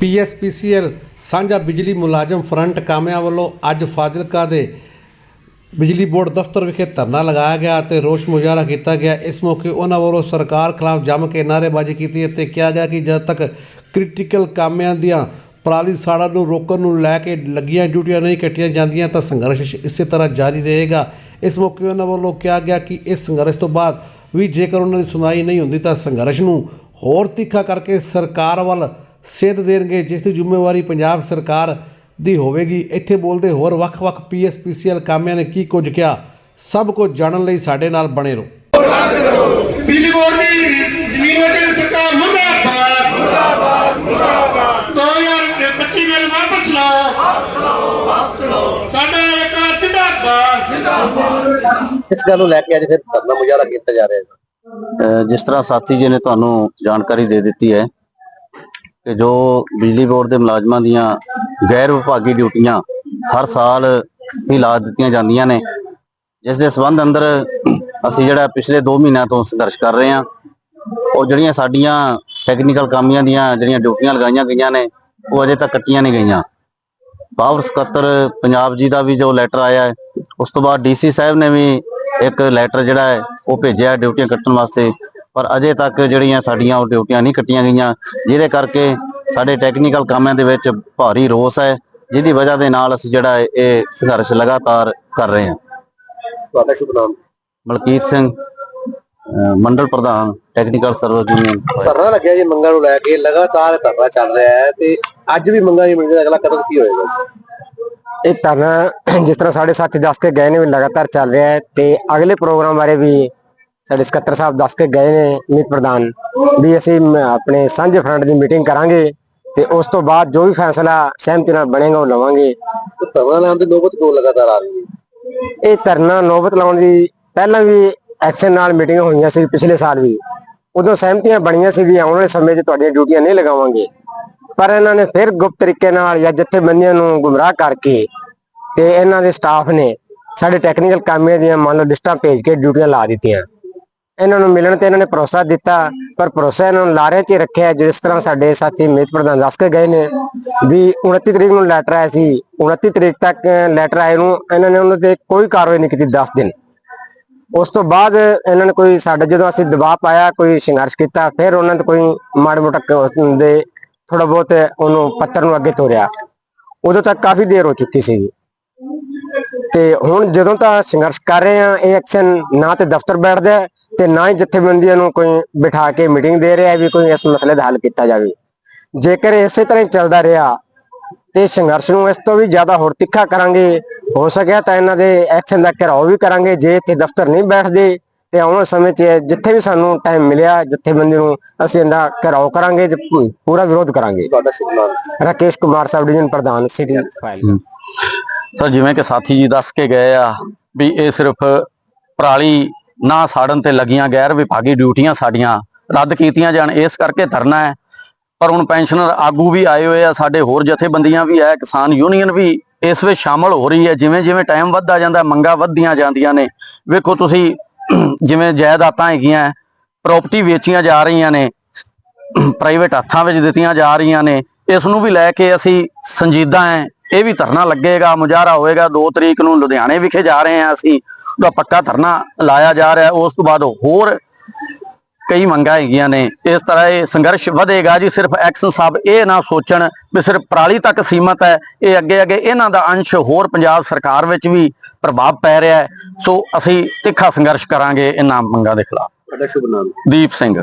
PSPCL ਸਾਂਝਾ ਬਿਜਲੀ ਮੁਲਾਜ਼ਮ ਫਰੰਟ ਕਾਮਿਆਂ ਵੱਲੋਂ ਅੱਜ ਫਾਜ਼ਿਲਕਾ ਦੇ ਬਿਜਲੀ ਬੋਰਡ ਦਫ਼ਤਰ ਵਿਖੇ ਧਰਨਾ ਲਗਾਇਆ ਗਿਆ ਤੇ ਰੋਸ ਮੁਜ਼ਾਹਰਾ ਕੀਤਾ ਗਿਆ। ਇਸ ਮੌਕੇ ਉਹਨਾਂ ਵੱਲੋਂ ਸਰਕਾਰ ਖਿਲਾਫ ਜੰਮ ਕੇ ਨਾਅਰੇਬਾਜ਼ੀ ਕੀਤੀ ਅਤੇ ਕਿਹਾ ਗਿਆ ਕਿ ਜਦ ਤੱਕ ਕ੍ਰਿਟੀਕਲ ਕਾਮਿਆਂ ਦੀਆਂ ਪਰਾਲੀ ਸਾੜਾ ਨੂੰ ਰੋਕਣ ਨੂੰ ਲੈ ਕੇ ਲੱਗੀਆਂ ਡਿਊਟੀਆਂ ਨਹੀਂ ਕੱਟੀਆਂ ਜਾਂਦੀਆਂ ਤਾਂ ਸੰਘਰਸ਼ ਇਸੇ ਤਰ੍ਹਾਂ ਜਾਰੀ ਰਹੇਗਾ। ਇਸ ਮੌਕੇ ਉਹਨਾਂ ਵੱਲੋਂ ਕਿਹਾ ਗਿਆ ਕਿ ਇਸ ਸੰਘਰਸ਼ ਤੋਂ ਬਾਅਦ ਵੀ ਜੇਕਰ ਉਹਨਾਂ ਦੀ ਸੁਣਾਈ ਨਹੀਂ ਹੁੰਦੀ ਤਾਂ ਸੰਘਰਸ਼ ਨੂੰ ਹੋਰ ਤਿੱਖਾ ਕਰਕੇ ਸਰਕਾਰ ਵੱਲ ਸੇਧ ਦੇਣਗੇ ਜਿਸ ਦੀ ਜ਼ਿੰਮੇਵਾਰੀ ਪੰਜਾਬ ਸਰਕਾਰ ਦੀ ਹੋਵੇਗੀ। ਇੱਥੇ ਬੋਲਦੇ ਹੋਰ ਵੱਖ-ਵੱਖ ਪੀਐਸਪੀਸੀਐਲ ਕਾਮਿਆਂ ਨੇ ਕੀ ਕੁਝ ਕਿਹਾ? ਸਭ ਕੁਝ ਜਾਣਨ ਲਈ ਸਾਡੇ ਨਾਲ ਬਣੇ ਰਹੋ। ਬਿਜਲੀ ਬੋਰਡ ਦੀ ਜ਼ਮੀਨ ਸਰਕਾਰ ਮੁਰਦਾਬਾਦ ਮੁਰਦਾਬਾਦ ਮੁਰਦਾਬਾਦ। 2025 ਬਿੱਲ ਵਾਪਸ ਲਓ ਵਾਪਸ ਲਓ। ਵਾਪਸ ਲਓ ਸਾਡਾ ਇੱਕ ਜਿੰਦਾਬਾਦ। ਇਸ ਗੱਲ ਨੂੰ ਲੈ ਕੇ ਅੱਜ ਫਿਰ ਧਰਨਾ ਮੁਜ਼ਾਹਰਾ ਕੀਤਾ ਜਾ ਰਿਹਾ ਹੈ। ਜਿਸ ਤਰ੍ਹਾਂ ਸਾਥੀ ਜੀ ਨੇ ਤੁਹਾਨੂੰ ਜਾਣਕਾਰੀ ਦੇ ਦਿੱਤੀ ਹੈ ਕਿ ਜੋ ਬਿਜਲੀ ਬੋਰਡ ਦੇ ਮੁਲਾਜ਼ਮਾਂ ਦੀਆਂ ਗੈਰ ਵਿਭਾਗੀ ਡਿਊਟੀਆਂ ਹਰ ਸਾਲ ਹੀ ਲਾ ਦਿੱਤੀਆਂ ਜਾਂਦੀਆਂ ਨੇ, ਜਿਸ ਦੇ ਸਬੰਧ ਅੰਦਰ ਅਸੀਂ ਜਿਹੜਾ ਪਿਛਲੇ 2 ਮਹੀਨਿਆਂ ਤੋਂ ਸੰਘਰਸ਼ ਕਰ ਰਹੇ ਹਾਂ, ਉਹ ਜਿਹੜੀਆਂ ਸਾਡੀਆਂ ਟੈਕਨੀਕਲ ਕਾਮੀਆਂ ਦੀਆਂ ਜਿਹੜੀਆਂ ਡਿਊਟੀਆਂ ਲਗਾਈਆਂ ਗਈਆਂ ਨੇ, ਉਹ ਅਜੇ ਤੱਕ ਕੱਟੀਆਂ ਨਹੀਂ ਗਈਆਂ। ਪਾਵਰ ਸਕੱਤਰ ਪੰਜਾਬ ਜੀ ਦਾ ਵੀ ਜੋ ਲੈਟਰ ਆਇਆ ਹੈ, ਉਸ ਤੋਂ ਬਾਅਦ ਡੀਸੀ ਸਾਹਿਬ ਨੇ ਵੀ ਇੱਕ ਲੈਟਰ ਜਿਹੜਾ ਹੈ, ਉਹ ਭੇਜਿਆ ਡਿਊਟੀਆਂ ਕੱਟਣ ਵਾਸਤੇ। ਪਰ ਅਜੇ ਤੱਕ ਜਿਹੜੀਆਂ ਸਾਡੀਆਂ ਉਹ ਡਿਊਟੀਆਂ ਨਹੀਂ ਕੱਟੀਆਂ ਗਈਆਂ ਜਿਹਦੇ ਕਰਕੇ ਸਾਡੇ ਟੈਕਨੀਕਲ ਕਾਮਾਂ ਦੇ ਵਿੱਚ ਭਾਰੀ ਰੋਸ ਹੈ ਜਿਹਦੀ ਵਜ੍ਹਾ ਦੇ ਨਾਲ ਅਸੀਂ ਜਿਹੜਾ ਇਹ ਸੰਘਰਸ਼ ਲਗਾਤਾਰ ਕਰ ਰਹੇ ਹਾਂ। ਤੁਹਾਡਾ ਸ਼ੁਭ ਨਾਮ? ਮਲਕੀਤ ਸਿੰਘ ਮੰਡਲ ਪ੍ਰਧਾਨ ਟੈਕਨੀਕਲ ਸਰਵਿਸ ਯੂਨੀਅਨ ਧਰਨਾ ਲੱਗਿਆ ਜੀ ਮੰਗਾਂ ਨੂੰ ਲੈ ਕੇ ਲਗਾਤਾਰ ਧਰਨਾ ਚੱਲ ਰਿਹਾ ਹੈ ਤੇ ਅੱਜ ਵੀ ਮੰਗਾਂ ਨਹੀਂ ਮਿਲਦੀਆਂ ਅਗਲਾ ਕਦਮ ਕੀ ਹੋਏਗਾ? ਇਹ ਧਰਨਾ ਜਿਸ ਤਰ੍ਹਾਂ ਸਾਡੇ ਸਾਥੀ ਦੱਸ ਕੇ ਗਏ ਨੇ ਵੀ ਲਗਾਤਾਰ ਚੱਲ ਰਿਹਾ ਹੈ ਤੇ ਅਗਲੇ ਪ੍ਰੋਗਰਾਮ ਬਾਰੇ ਵੀ ਸਾਡੇ ਸਕੱਤਰ ਸਾਹਿਬ ਦੱਸ ਕੇ ਗਏ ਨੇ ਮੀਤ ਪ੍ਰਧਾਨ ਵੀ ਅਸੀਂ ਆਪਣੇ ਸਾਂਝੇ ਫਰੰਟ ਦੀ ਮੀਟਿੰਗ ਕਰਾਂਗੇ ਤੇ ਉਸ ਤੋਂ ਬਾਅਦ ਜੋ ਵੀ ਫੈਸਲਾ ਸਹਿਮਤੀ ਨਾਲ ਬਣੇਗਾ ਉਹ ਲਵਾਂਗੇ। ਧਰਨਾ ਲਾਉਣ ਦੀ ਨੌਬਤ ਕਿਉਂ ਲਗਾਤਾਰ ਆ ਰਹੀ ਹੈ? ਇਹ ਧਰਨਾ ਨੌਬਤ ਲਾਉਣ ਦੀ ਪਹਿਲਾਂ ਵੀ ਐਕਸ਼ਨ ਨਾਲ ਮੀਟਿੰਗਾਂ ਹੋਈਆਂ ਸੀ ਪਿਛਲੇ ਸਾਲ ਵੀ। ਉਦੋਂ ਸਹਿਮਤੀਆਂ ਬਣੀਆਂ ਸੀ ਵੀ ਆਉਣ ਵਾਲੇ ਸਮੇਂ 'ਚ ਤੁਹਾਡੀਆਂ ਡਿਊਟੀਆਂ ਨਹੀਂ ਲਗਾਵਾਂਗੇ। ਪਰ ਇਹਨਾਂ ਨੇ ਫਿਰ ਗੁਪਤ ਤਰੀਕੇ ਨਾਲ ਜਾਂ ਜਥੇਬੰਦੀਆਂ ਨੂੰ ਗੁੰਮਰਾਹ ਕਰਕੇ ਤੇ ਇਹਨਾਂ ਦੇ ਸਟਾਫ ਨੇ ਸਾਡੇ ਟੈਕਨੀਕਲ ਕਾਮਿਆਂ ਦੀਆਂ ਮੰਨ ਲਓ ਲਿਸਟਾਂ ਭੇਜ ਕੇ ਡਿਊਟੀਆਂ ਲਾ ਦਿੱਤੀਆਂ। ਇਹਨਾਂ ਨੂੰ ਮਿਲਣ ਤੇ ਇਹਨਾਂ ਨੇ ਭਰੋਸਾ ਦਿੱਤਾ, ਪਰ ਭਰੋਸਾ ਇਹਨਾਂ ਨੂੰ ਲਾਰੇ 'ਚ ਰੱਖਿਆ ਜਿਸ ਤਰ੍ਹਾਂ ਸਾਡੇ ਸਾਥੀ ਮੀਤ ਪ੍ਰਧਾਨ ਦੱਸ ਕੇ ਗਏ ਨੇ ਵੀ 29 ਤਰੀਕ ਨੂੰ ਲੈਟਰ ਆਇਆ ਸੀ। 29 ਤਰੀਕ ਤੱਕ ਲੈਟਰ ਆਏ ਨੂੰ, ਇਹਨਾਂ ਨੇ ਉਹਨਾਂ ਤੇ ਕੋਈ ਕਾਰਵਾਈ ਨਹੀਂ ਕੀਤੀ 10 ਦਿਨ। ਉਸ ਤੋਂ ਬਾਅਦ ਇਹਨਾਂ ਨੇ ਕੋਈ ਸਾਡੇ, ਜਦੋਂ ਅਸੀਂ ਦਬਾਅ ਪਾਇਆ, ਕੋਈ ਸੰਘਰਸ਼ ਕੀਤਾ, ਫਿਰ ਉਹਨਾਂ ਨੇ ਕੋਈ ਮਾੜੇ ਮੋਟਾ ਦੇ ਥੋੜਾ ਬਹੁਤ ਉਹਨੂੰ ਪੱਤਰ ਨੂੰ ਅੱਗੇ ਤੋਰਿਆ। ਉਦੋਂ ਤੱਕ ਕਾਫੀ ਦੇਰ ਹੋ ਚੁੱਕੀ ਸੀ। ਤੇ ਹੁਣ ਜਦੋਂ ਤਾਂ ਸੰਘਰਸ਼ ਕਰ ਰਹੇ ਆ ਇਹ ਐਕਸ਼ਨ ਨਾ ਤੇ ਦਫ਼ਤਰ ਬੈਠਦਾ ਤੇ ਨਾ ਹੀ ਜਥੇਬੰਦੀਆਂ ਨੂੰ ਕੋਈ ਬਿਠਾ ਕੇ ਮੀਟਿੰਗ ਦੇ ਰਿਹਾ ਵੀ ਕੋਈ ਇਸ ਮਸਲੇ ਦਾ ਹੱਲ ਕੀਤਾ ਜਾਵੇ। ਜੇਕਰ ਇਸੇ ਤਰ੍ਹਾਂ ਹੀ ਚੱਲਦਾ ਰਿਹਾ ਤੇ ਸੰਘਰਸ਼ ਨੂੰ ਇਸ ਤੋਂ ਵੀ ਜ਼ਿਆਦਾ ਹੋਰ ਤਿੱਖਾ ਕਰਾਂਗੇ ਹੋ ਸਕਿਆ ਤਾਂ ਇਹਨਾਂ ਦੇ ਐਕਸ਼ਨ ਦਾ ਘਿਰਾਓ ਵੀ ਕਰਾਂਗੇ। ਜੇ ਇੱਥੇ ਦਫ਼ਤਰ ਨਹੀਂ ਬੈਠਦੇ ਤੇ ਆਉਣ ਸਮੇਂ 'ਚ ਜਿੱਥੇ ਵੀ ਸਾਨੂੰ ਟਾਈਮ ਮਿਲਿਆ ਜਥੇਬੰਦੀ ਨੂੰ ਅਸੀਂ ਇਹਦਾ ਘਿਰਾਓ ਕਰਾਂਗੇ ਪੂਰਾ ਵਿਰੋਧ ਕਰਾਂਗੇ। ਤੁਹਾਡਾ ਸ਼ੁਭ ਨਾਮ? ਰਾਕੇਸ਼ ਕੁਮਾਰ ਸਬ ਡਿਵੀਜ਼ਨ ਪ੍ਰਧਾਨ ਸਿਟੀ ਫਾਈਲ। ਸਰ ਜਿਵੇਂ ਕਿ ਸਾਥੀ ਜੀ ਦੱਸ ਕੇ ਗਏ ਆ ਵੀ ਇਹ ਸਿਰਫ ਪਰਾਲੀ ਨਾ ਸਾੜਨ ਤੇ ਲੱਗੀਆਂ, ਗੈਰ ਵਿਭਾਗੀ ਡਿਊਟੀਆਂ ਸਾਡੀਆਂ ਰੱਦ ਕੀਤੀਆਂ ਜਾਣ, ਇਸ ਕਰਕੇ ਧਰਨਾ ਹੈ। ਪਰ ਹੁਣ ਪੈਨਸ਼ਨਰ ਆਗੂ ਵੀ ਆਏ ਹੋਏ ਆ, ਸਾਡੇ ਹੋਰ ਜਥੇਬੰਦੀਆਂ ਵੀ ਹੈ, ਕਿਸਾਨ ਯੂਨੀਅਨ ਵੀ ਇਸ ਵਿੱਚ ਸ਼ਾਮਲ ਹੋ ਰਹੀ ਹੈ। ਜਿਵੇਂ ਜਿਵੇਂ ਟਾਈਮ ਵੱਧਦਾ ਜਾਂਦਾ, ਮੰਗਾਂ ਵੱਧਦੀਆਂ ਜਾਂਦੀਆਂ ਨੇ। ਵੇਖੋ ਤੁਸੀਂ, ਜਿਵੇਂ ਜਾਇਦਾਦਾਂ ਹੈਗੀਆਂ, ਪ੍ਰਾਪਰਟੀ ਵੇਚੀਆਂ ਜਾ ਰਹੀਆਂ ਨੇ ਪ੍ਰਾਈਵੇਟ ਹੱਥਾਂ ਵਿੱਚ ਦਿੱਤੀਆਂ ਜਾ ਰਹੀਆਂ ਨੇ, ਇਸ ਨੂੰ ਵੀ ਲੈ ਕੇ ਅਸੀਂ ਸੰਜੀਦਾ ਹੈ। ਇਹ ਵੀ ਧਰਨਾ ਲੱਗੇਗਾ ਮੁਜ਼ਾਹਰਾ ਹੋਏਗਾ 2 ਤਰੀਕ ਨੂੰ ਲੁਧਿਆਣੇ ਵਿਖੇ ਜਾ ਰਹੇ ਹਾਂ ਅਸੀਂ ਉਹਦਾ ਪੱਕਾ ਧਰਨਾ ਲਾਇਆ ਜਾ ਰਿਹਾ। ਉਸ ਤੋਂ ਬਾਅਦ ਹੋਰ ਕਈ ਮੰਗਾਂ ਹੈਗੀਆਂ ਨੇ। ਇਸ ਤਰ੍ਹਾਂ ਇਹ ਸੰਘਰਸ਼ ਵਧੇਗਾ ਜੀ ਸਿਰਫ ਐਕਸ਼ਨ ਸਾਹਿਬ ਇਹ ਨਾ ਸੋਚਣ ਵੀ ਸਿਰਫ ਪਰਾਲੀ ਤੱਕ ਸੀਮਤ ਹੈ ਇਹ ਅੱਗੇ ਅੱਗੇ ਇਹਨਾਂ ਦਾ ਅੰਸ਼ ਹੋਰ ਪੰਜਾਬ ਸਰਕਾਰ ਵਿੱਚ ਵੀ ਪ੍ਰਭਾਵ ਪੈ ਰਿਹਾ ਸੋ ਅਸੀਂ ਤਿੱਖਾ ਸੰਘਰਸ਼ ਕਰਾਂਗੇ ਇਹਨਾਂ ਮੰਗਾਂ ਦੇ ਖਿਲਾਫ। ਤੁਹਾਡਾ ਸ਼ੁਭ ਨਾਮ? Deep Singh.